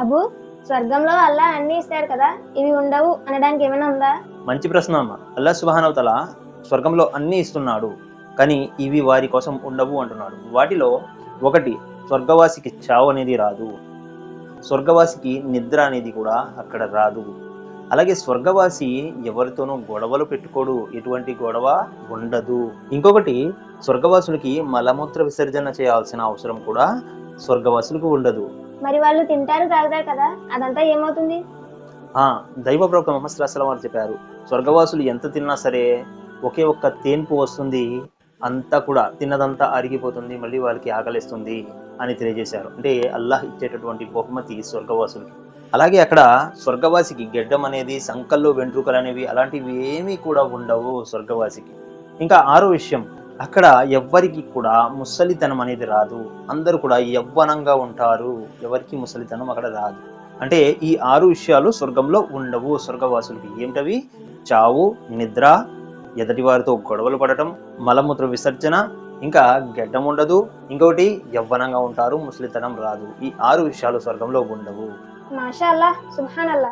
Abu స్వర్గంలో అల్లా అన్ని ఇస్తాడు కదా ఇవి ఉండవు అనడానికి ఏమైనా ఉందా? మంచి ప్రశ్న అమ్మ. అల్లా సుబానవతల స్వర్గంలో అన్ని ఇస్తున్నాడు కానీ ఇవి వారి కోసం ఉండవు అంటున్నాడు. వాటిలో ఒకటి స్వర్గవాసికి చావు అనేది రాదు. స్వర్గవాసికి నిద్ర అనేది కూడా అక్కడ రాదు. అలాగే స్వర్గవాసి ఎవరితోనూ గొడవలు పెట్టుకోడు ఎటువంటి గొడవ ఉండదు. ఇంకొకటి స్వర్గవాసులకి మలమూత్ర విసర్జన చేయాల్సిన అవసరం కూడా స్వర్గవాసులకు ఉండదు. మరి వాళ్ళు తింటారు తాగుతారు కదా అదంతా ఏమవుతుంది? ఆ దైవ ప్రవక్త ముహమ్మద్ వారు చెప్పారు స్వర్గవాసులు ఎంత తిన్నా సరే ఒకే ఒక్క తేన్పు వస్తుంది అంతా కూడా తిన్నదంతా అరిగిపోతుంది మళ్ళీ వాళ్ళకి ఆకలిస్తుంది అని తెలియజేశారు. అంటే అల్లాహ్ ఇచ్చేటటువంటి బహుమతి స్వర్గవాసులకి. అలాగే అక్కడ స్వర్గవాసికి గెడ్డం అనేది సంకల్లో వెంట్రుకలు అనేవి అలాంటివి ఏమీ కూడా ఉండవు స్వర్గవాసికి. ఇంకా ఆరో విషయం అక్కడ ఎవ్వరికి కూడా ముసలితనం అనేది రాదు. అందరూ కూడా యవ్వనంగా ఉంటారు. ఎవరికి ముసలితనం అక్కడ రాదు. అంటే ఈ ఆరు విషయాలు స్వర్గంలో ఉండవు. స్వర్గవాసులకి ఏమిటవి? చావు నిద్ర ఎదటి వారితో గొడవలు పడటం మలమూత్ర విసర్జన ఇంకా గెడ్డం ఉండదు. ఇంకొకటి యవ్వనంగా ఉంటారు. ముసలితనం రాదు. ఈ ఆరు విషయాలు స్వర్గంలో ఉండవు. మాషా అల్లా సుహాన్ అల్లా